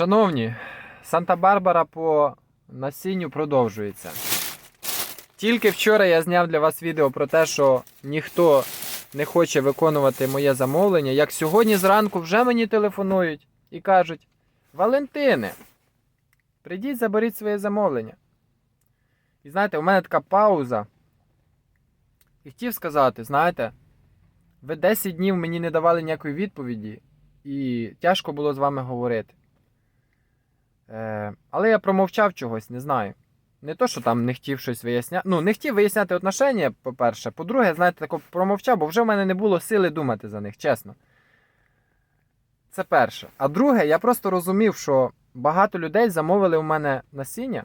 Шановні, Санта-Барбара по насінню продовжується. Тільки вчора я зняв для вас відео про те, що ніхто не хоче виконувати моє замовлення. Як сьогодні зранку вже мені телефонують і кажуть: Валентине, прийдіть, заберіть своє замовлення. І знаєте, у мене така пауза. І хотів сказати, знаєте, ви 10 днів мені не давали ніякої відповіді, і тяжко було з вами говорити. Е, але я промовчав чогось, не знаю. Не то, що там не хотів щось виясняти. Ну, не хотів виясняти отношення, по-перше. По-друге, знаєте, тако промовчав, бо вже в мене не було сили думати за них, чесно. Це перше. А друге, я просто розумів, що багато людей замовили у мене насіння,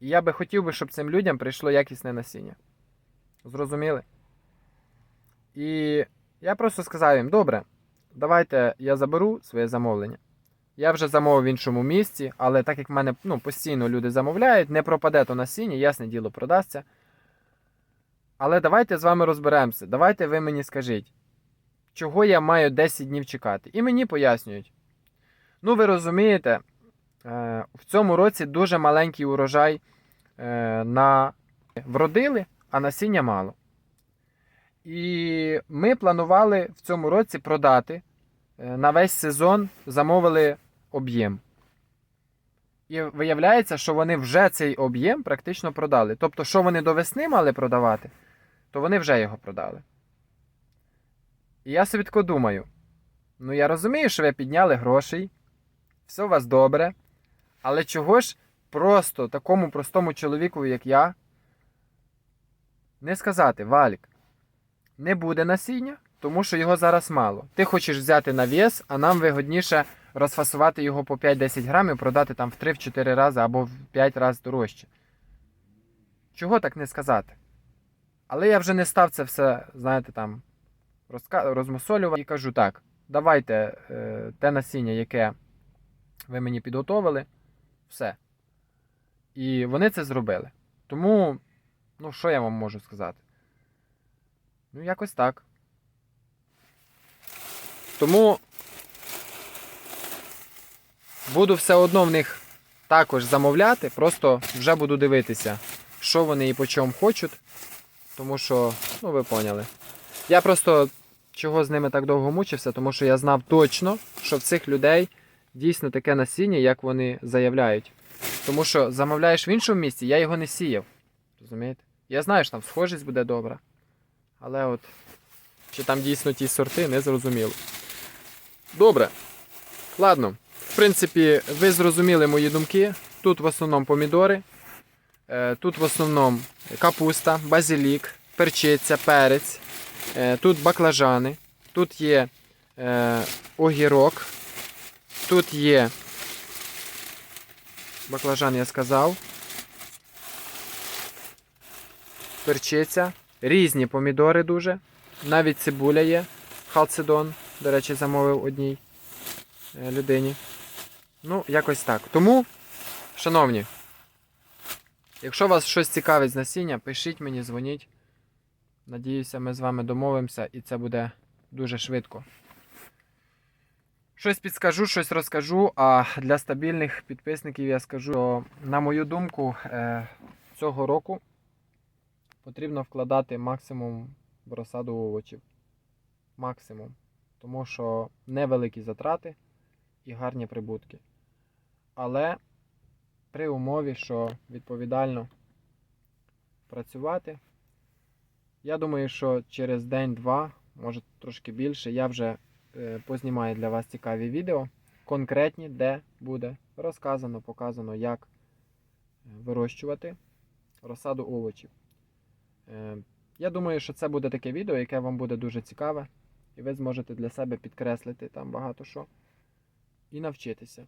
і я би хотів би, щоб цим людям прийшло якісне насіння. Зрозуміли? І я просто сказав їм: добре, давайте я заберу своє замовлення. Я вже замовив в іншому місці, але так як в мене ну, постійно люди замовляють, не пропаде то насіння, ясне діло, продасться. Але давайте з вами розберемося. Давайте ви мені скажіть, чого я маю 10 днів чекати. І мені пояснюють. Ну, ви розумієте, е, в цьому році дуже маленький урожай е, на вродили, а насіння мало. І ми планували в цьому році продати е, на весь сезон, замовили об'єм. І виявляється, що вони вже цей об'єм практично продали. Тобто, що вони до весни мали продавати, то вони вже його продали. І я собі тако думаю: ну я розумію, що ви підняли грошей, все у вас добре, але чого ж просто такому простому чоловіку, як я, не сказати, Валік, не буде насіння, тому що його зараз мало. Ти хочеш взяти на вес, а нам вигодніше розфасувати його по 5-10 грамів, продати там в 3-4 рази або в 5 разів дорожче. Чого так не сказати? Але я вже не став це все, знаєте, там розмусолювати і кажу так: давайте е, те насіння, яке ви мені підготовили, все. І вони це зробили. Тому, ну, що я вам можу сказати? Ну, якось так. Тому буду все одно в них також замовляти, просто вже буду дивитися, що вони і по чому хочуть. Тому що, ну ви поняли. Я просто чого з ними так довго мучився, тому що я знав точно, що в цих людей дійсно таке насіння, як вони заявляють. Тому що замовляєш в іншому місці, я його не сіяв. Розумієте? Я знаю, що там схожість буде добра. Але от, чи там дійсно ті сорти, не зрозуміло. Добре. Ладно. В принципі, ви зрозуміли мої думки. Тут в основному помідори, е, тут в основному капуста, базилік, перчиця, перець, е, тут баклажани, тут є е, огірок, тут є баклажан, я сказав. Перчиця, різні помідори дуже. Навіть цибуля є. Халцедон, до речі, замовив одній людині. Ну, якось так. Тому, шановні, якщо вас щось цікавить з насіння, пишіть мені, дзвоніть. Надіюся, ми з вами домовимося і це буде дуже швидко. Щось підскажу, щось розкажу, а для стабільних підписників я скажу, що, на мою думку, е, цього року потрібно вкладати максимум в розсаду овочів. Максимум. Тому що невеликі затрати і гарні прибутки. Але при умові, що відповідально працювати, я думаю, що через день-два, може трошки більше, я вже е, познімаю для вас цікаві відео, конкретні, де буде розказано, показано, як е, вирощувати розсаду овочів. Е, Я думаю, що це буде таке відео, яке вам буде дуже цікаве, і ви зможете для себе підкреслити там багато що і навчитися.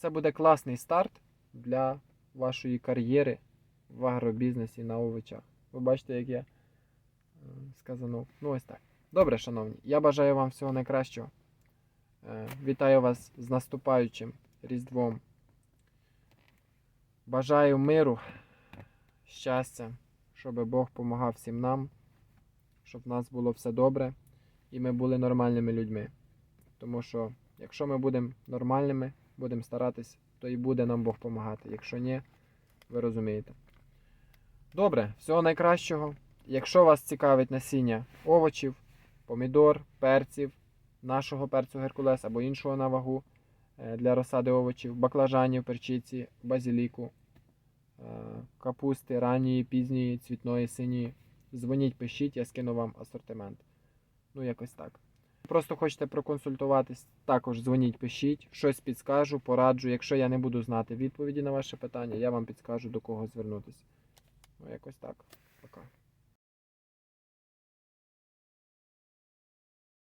Це буде класний старт для вашої кар'єри в агробізнесі на овочах. Ви бачите, як я е, сказано. Ну, ось так. Добре, шановні. Я бажаю вам всього найкращого. Е, Вітаю вас з наступаючим Різдвом. Бажаю миру, щастя, щоб Бог допомагав всім нам, щоб в нас було все добре і ми були нормальними людьми. Тому що, якщо ми будемо нормальними, будемо старатись, то і буде нам Бог допомагати. Якщо ні, ви розумієте. Добре, всього найкращого. Якщо вас цікавить насіння овочів, помідор, перців, нашого перцю Геркулес або іншого на вагу е, для розсади овочів, баклажанів, перчиці, базіліку, е, капусти ранньої, пізньої, цвітної, синьої, дзвоніть, пишіть, я скину вам асортимент. Ну, якось так. Просто хочете проконсультуватись, також дзвоніть, пишіть, щось підскажу, пораджу. Якщо я не буду знати відповіді на ваше питання, я вам підскажу, до кого звернутися. Ну, якось так. Пока.